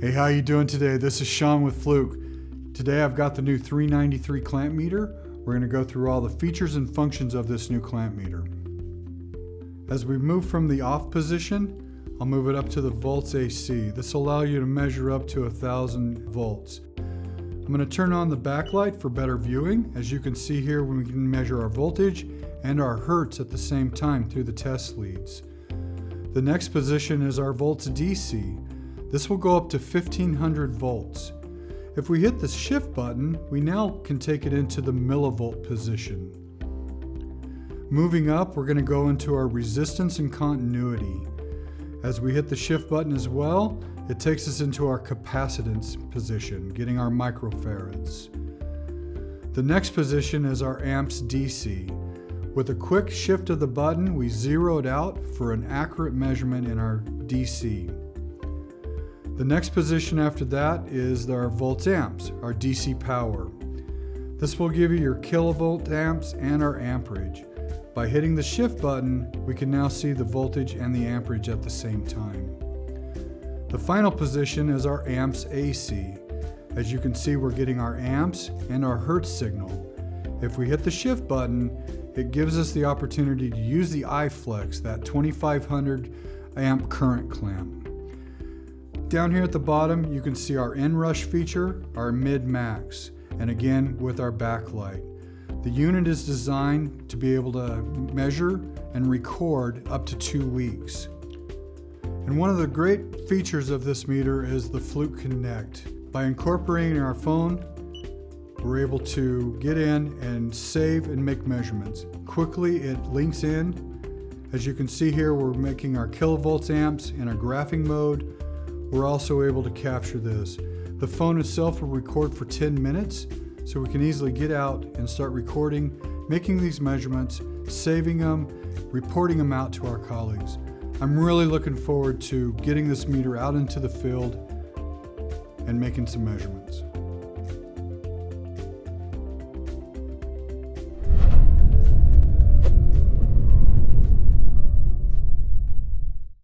Hey, how you doing today? This is Sean with Fluke. Today I've got the new 393 clamp meter. We're going to go through all the features and functions of this new clamp meter. As we move from the off position, I'll move it up to the volts AC. This will allow you to measure up to 1000 volts. I'm going to turn on the backlight for better viewing. As you can see here, we can measure our voltage and our hertz at the same time through the test leads. The next position is our volts DC. This will go up to 1500 volts. If we hit the shift button, we now can take it into the millivolt position. Moving up, we're going to go into our resistance and continuity. As we hit the shift button as well, it takes us into our capacitance position, getting our microfarads. The next position is our amps DC. With a quick shift of the button, we zero it out for an accurate measurement in our DC. The next position after that is our volts amps, our DC power. This will give you your kilovolt amps and our amperage. By hitting the shift button, we can now see the voltage and the amperage at the same time. The final position is our amps AC. As you can see, we're getting our amps and our hertz signal. If we hit the shift button, it gives us the opportunity to use the iFlex, that 2500 amp current clamp. Down here at the bottom, you can see our inrush feature, our mid-max, and again with our backlight. The unit is designed to be able to measure and record up to two weeks. And one of the great features of this meter is the Fluke Connect. By incorporating our phone, we're able to get in and save and make measurements. Quickly, it links in. As you can see here, we're making our kilovolts amps in a graphing mode we're also able to capture this. The phone itself will record for 10 minutes, so we can easily get out and start recording, making these measurements, saving them, reporting them out to our colleagues. I'm really looking forward to getting this meter out into the field and making some measurements.